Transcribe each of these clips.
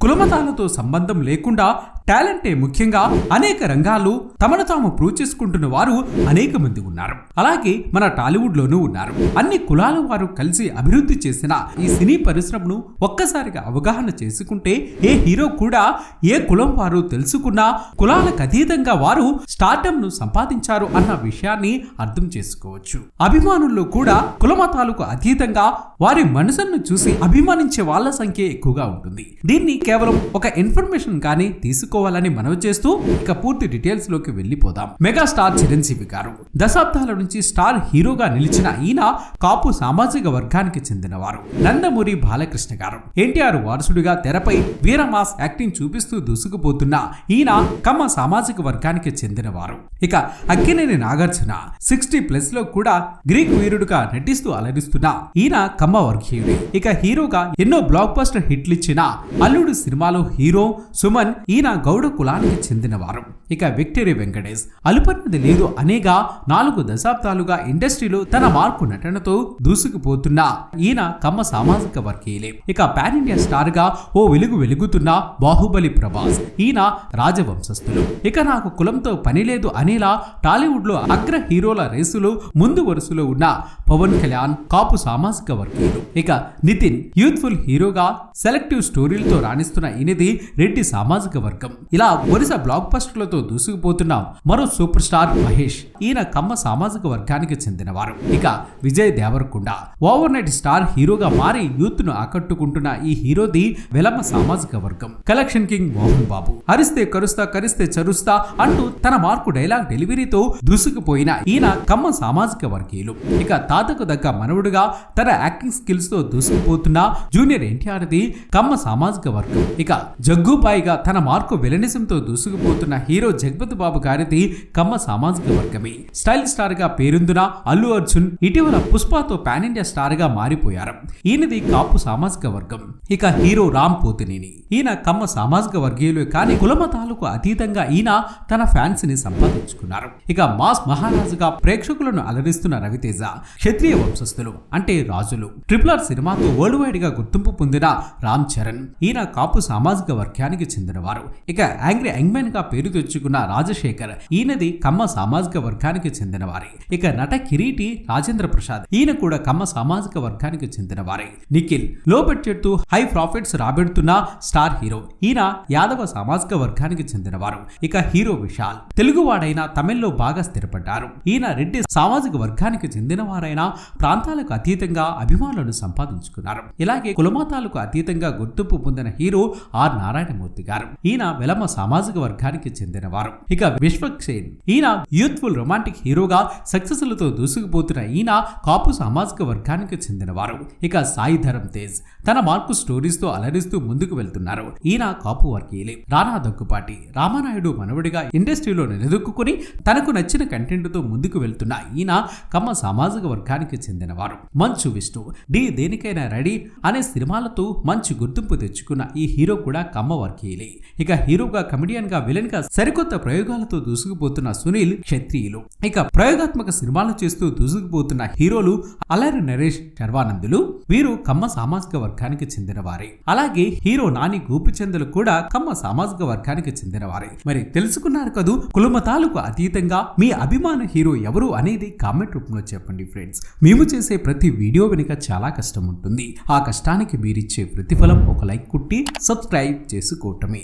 కులమతాలతో సంబంధం లేకుండా టాలెంటే ముఖ్యంగా అనేక రంగాల్లో తమను తాము ప్రూవ్ చేసుకుంటున్న వారు అనేక మంది ఉన్నారు. అలాగే మన టాలీవుడ్ లోనూ ఉన్నారు. అన్ని కులాల వారు కలిసి అభివృద్ధి చేసిన ఈ సినీ పరిశ్రమను ఒక్కసారిగా అవగాహన చేసుకుంటే ఏ హీరో కూడా ఏ కులం వారు తెలుసుకున్నా కులాలకు అతీతంగా వారు స్టార్టమ్ను సంపాదించారు అన్న విషయాన్ని అర్థం చేసుకోవచ్చు. అభిమానుల్లో కూడా కులమతాలకు అతీతంగా వారి మనసును చూసి అభిమానించే వాళ్ళ సంఖ్య ఎక్కువగా ఉంటుంది. దీన్ని కేవలం ఒక ఇన్ఫర్మేషన్ గానీ తీసుకోవాలని మనవి చేస్తూ ఇక పూర్తి డీటెయిల్స్లోకి వెళ్ళిపోదాం. మెగాస్టార్ చిరంజీవి గారు. దశాబ్దాల నుంచి స్టార్ హీరోగా నిలిచిన ఈయన కాపు సామాజిక వర్గానికి చెందినవారు. నందమూరి బాలకృష్ణ గారు. ఎన్టీఆర్ వారసుడిగా తెరపై వీరమాస్ యాక్టింగ్ చూపిస్తూ దూసుకుపోతున్న ఈయన కమ్మ సామాజిక వర్గానికి చెందినవారు. ఇక అక్కినేని నాగార్జున సిక్స్టీ ప్లస్లో కూడా గ్రీక్ వీరుడుగా నటిస్తూ అలరిస్తున్న ఈయన కమ్మ వర్గీయుడే. ఇక హీరోగా ఎన్నో బ్లాక్ బస్టర్ హిట్లు ఇచ్చిన అల్లుడు సినిమాలో హీరో సుమన్ ఈయన గౌడ కులానికి చెందినవారు. ఇక విక్టరీ వెంకటేష్ అలుపన్నది లేదు అనేగా నాలుగు దశాబ్దాలుగా ఇండస్ట్రీలో తన మార్పు నటనతో దూసుకుపోతున్న ఈయన కమ్మ సామాజిక వర్గీయులే. ఇక పాన్ ఇండియా స్టార్గా ఓ వెలుగు వెలుగుతున్న బాహుబలి ప్రభాస్ ఈయన రాజవంశస్థులు. ఇక నాకు కులంతో పని లేదు అనేలా టాలీవుడ్లో అగ్ర హీరోల రేసులో ముందు వరుసలో ఉన్న పవన్ కళ్యాణ్ కాపు సామాజిక వర్గీయులు. ఇక నితిన్ యూత్ఫుల్ హీరోగా సెలెక్టివ్ స్టోరీలతో రాణిస్తున్న ఈయనది రెడ్డి సామాజిక వర్గం. ఇలా వరుస బ్లాక్ బస్టర్లతో దూసుకుపోతున్న మరో సూపర్ స్టార్ మహేష్ ఈయన కమ్మ సామాజిక వర్గానికి చెందినవారు. ఇక Vijay Deverakonda overnight star హీరోగా మారి యూత్ను ఆకట్టుకుంటున్న ఈ హీరోది వెలమ సామాజిక వర్గం. కలెక్షన్ కింగ్ మోహన్ బాబు అరిస్తే కరుస్తా కరిస్తే చరుస్తా అంటూ తన మార్కు డైలాగ్ డెలివరీతో దూసుకుపోయిన ఈయన కమ్మ సామాజిక వర్గీయులు. ఇక తాతకు దగ్గ మనవుడుగా తన యాక్టింగ్ స్కిల్స్తో దూసుకుపోతున్న జూనియర్ ఎన్టీఆర్ది కమ్మ సామాజిక వర్గం. ఇక జగ్గుబాయిగా తన మార్కు విలనిజంతో దూసుకుపోతున్న హీరో జగపతి బాబు గారిది కమ్మ సామాజిక వర్గమే. స్టైల్ స్టార్గా పేరొందిన అల్లు అర్జున్ ఇటీవల పుష్పతో పాన్ ఇండియా స్టార్గా మారిపోయారు. ఈయనది కాపు సామాజిక వర్గం. ఇక హీరో రామ్ పోతినేని. ఈయన కమ్మ సామాజిక వర్గీయులు కానీ కులమతాలకు అతీతంగా ఈయన తన ఫ్యాన్స్ని సంపాదించుకున్నారు. ఇక మాస్ మహారాజుగా ప్రేక్షకులను అలరిస్తున్న రవితేజ క్షత్రియ వంశస్థులు అంటే రాజులు. ట్రిపుల్ ఆర్ సినిమాతో వరల్డ్ వైడ్గా గుర్తింపు పొందిన రామ్ చరణ్. ఈయన కాపు సామాజిక వర్గానికి చెందినవారు. ఇక యాంగ్రీ యంగ్మెన్గా పేరు తెచ్చుకున్న రాజశేఖర్ ఈయనది కమ్మ సామాజిక వర్గానికి చెందినవారే. ఇక నట కిరీటి రాజేంద్ర ప్రసాద్ ఈయన కూడా కమ్మ సామాజిక వర్గానికి చెందినవారే. నిఖిల్లో బడ్జెట్ హై ప్రాఫిట్స్ రాబెడుతున్న స్టార్ హీరో ఈయన యాదవ సామాజిక వర్గానికి చెందినవారు. ఇక హీరో విశాల్ తెలుగువాడైన తమిళ్ళో బాగా స్థిరపడ్డారు. ఈయన రెడ్డి సామాజిక వర్గానికి చెందినవారైన ప్రాంతాలకు అతీతంగా అభిమానులను సంపాదించుకున్నారు. ఇలాగే కులమతాలకు అతీతంగా గుర్తింపు పొందిన హీరో ఆర్ నారాయణమూర్తి గారు. ఈయన వెలమ సామాజిక వర్గానికి చెందినవారు. ఇక విశ్వక్సేన్. ఈయన యూత్ఫుల్ రొమాంటిక్ హీరోగా సక్సెస్లతో దూసుకుపోతున్న ఈయన కాపు సామాజిక వర్గానికి చెందినవారు. ఇక సాయి ధరమ్ తేజ్. తన మార్కు స్టోరీస్తో అలరిస్తూ ముందుకు వెళ్తున్నారు. ఈయన కాపు వర్గీయులే. రానా దగ్గుపాటి రామానాయుడు మనవడిగా ఇండస్ట్రీలో నిలదొక్కుని తనకు నచ్చిన కంటెంట్తో ముందుకు వెళ్తున్న ఈయన కమ్మ సామాజిక వర్గానికి చెందినవారు. మంచు విష్ణు. డి దేనికైనా రెడీ అనే సినిమాలతో మంచి గుర్తింపు తెచ్చుకున్న ఈ హీరో కూడా కమ్మ వర్గీయులే. ఇక హీరోగా కమెడియన్గా విలన్గా సరికొత్త ప్రయోగాలతో దూసుకుపోతున్న సునీల్ క్షత్రియులు. ఇక ప్రయోగాత్మక సినిమాలు చేస్తూ దూసుకుపోతున్న హీరోలు అల్లరి నరేష్ శర్వానందులు వీరు కమ్మ సామాజిక వర్గానికి చెందినవారే. అలాగే హీరో నాని గోపిచందులు కూడా కమ్మ సామాజిక వర్గానికి చెందినవారే. మరి తెలుసుకున్నారు కదూ? కులమతాలకు అతీతంగా మీ అభిమాన హీరో ఎవరు అనేది కామెంట్ రూపంలో చెప్పండి ఫ్రెండ్స్. మేము చేసే ప్రతి వీడియో వెనుక చాలా కష్టం ఉంటుంది. ఆ కష్టానికి మీరిచ్చే ప్రతిఫలం ఒక లైక్ కుట్టి సబ్స్క్రైబ్ చేసుకోవటమే.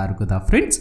చేస్తారు కదా ఫ్రెండ్స్?